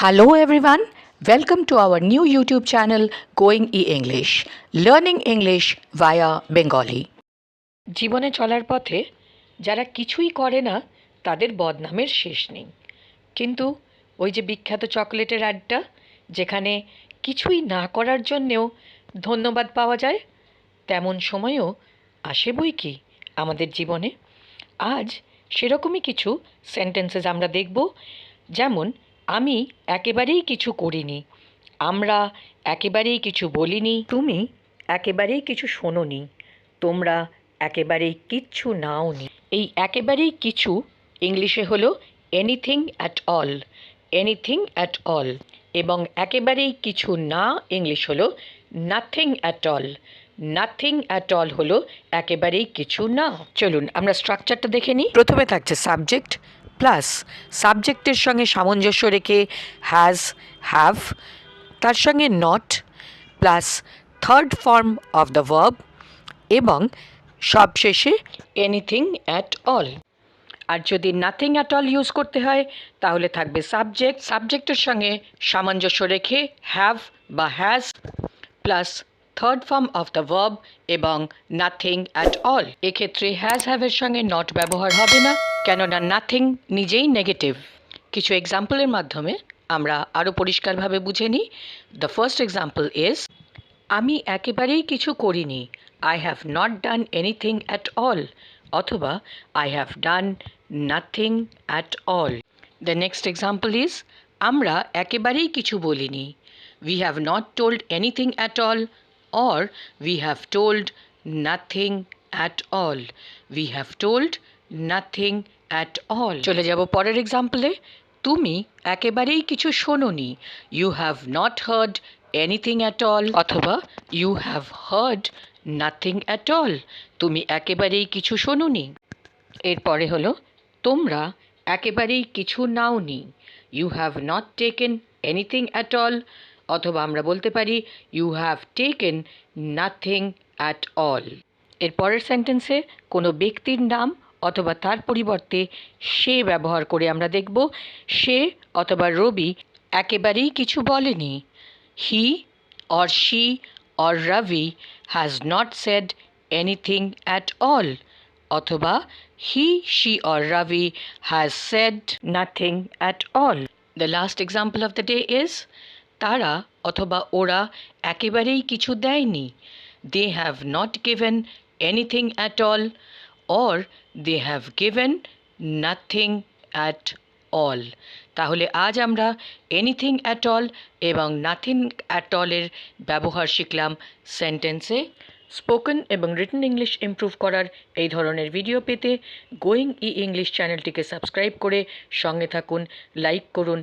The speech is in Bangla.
Hello everyone, welcome to our new YouTube channel Going E English, learning English via Bengali. জীবনে চলার পথে যারা কিছুই করে না তাদের বদনামের শেষ নেই। কিন্তু ওই যে বিখ্যাত চকলেটের অ্যাডটা যেখানে কিছুই না করার জন্যেও ধন্যবাদ পাওয়া যায় তেমন সময়ও আসে বই কি আমাদের জীবনে। আজ সেরকমই কিছু সেন্টেন্সেস আমরা দেখব যেমন আমি একেবারেই কিছু করিনি। আমরা একেবারেই কিছু বলিনি। তুমি একেবারেই কিছু শোনোনি। তোমরা একেবারেই কিচ্ছু নাওনি। এই একেবারেই কিছু ইংলিশে হলো anything at all anything at all এবং একেবারেই কিছু না ইংলিশ হলো nothing at all nothing at all হলো একেবারেই কিছু না। চলুন, আমরা স্ট্রাকচারটা দেখে নিই। প্রথমে থাকছে সাবজেক্ট প্লাস সাবজেক্টের সঙ্গে সামঞ্জস্য রেখে হ্যাজ হ্যাভ তার সঙ্গে not plus third form of the verb এবং সবশেষে এনিথিং অ্যাট অল আর যদি নাথিং অ্যাট অল ইউজ করতে হয়, তাহলে থাকবে সাবজেক্ট সাবজেক্টের সঙ্গে সামঞ্জস্য রেখে হ্যাভ বা has plus third form of the verb এবং নাথিং অ্যাট অল এক্ষেত্রে হ্যাজ হ্যাভের সঙ্গে নট ব্যবহার হবে না, কেননা নাথিং নিজেই নেগেটিভ কিছু এক্সাম্পলের মাধ্যমে আমরা আরও পরিষ্কারভাবে বুঝে নিই। দ্য ফার্স্ট এক্সাম্পল ইজ আমি একেবারেই কিছু করিনি। I have not done anything at all অথবা I have done nothing at all the next example is আমরা একেবারেই কিছু বলিনি। We have not told anything at all or we have told nothing at all we have told nothing at all চলে যাব পরের এক্সাম্পলে তুমি একেবারেই কিছু শোনোনি। You have not heard anything at all অথবা you have heard nothing at all তুমি একেবারেই কিছু শোনোনি। এরপরে হলো তোমরা একেবারেই কিছু নাওনি। You have not taken anything at all অথবা আমরা বলতে পারি you have taken nothing at all এর পরের সেন্টেন্সে কোনো ব্যক্তির নাম অথবা তার পরিবর্তে সে ব্যবহার করে আমরা দেখব, সে অথবা রবি একেবারেই কিছু বলেনি। He or she or Rabi has not said anything at all অথবা he she or Rabi has said nothing at all the last example of the day is তারা অথবা ওরা একেবারেই কিছু দেয়নি। They have not given anything at all or they have given nothing at all তাহলে আজ আমরা এনিথিং অ্যাট অল এবং নাথিং অ্যাট অলের ব্যবহার শিখলাম সেন্টেন্সে স্পোকেন এবং রিটেন ইংলিশ ইমপ্রুভ করার এই ধরনের ভিডিও পেতে গোয়িং ই ইংলিশ চ্যানেলটিকে সাবস্ক্রাইব করে সঙ্গে থাকুন লাইক করুন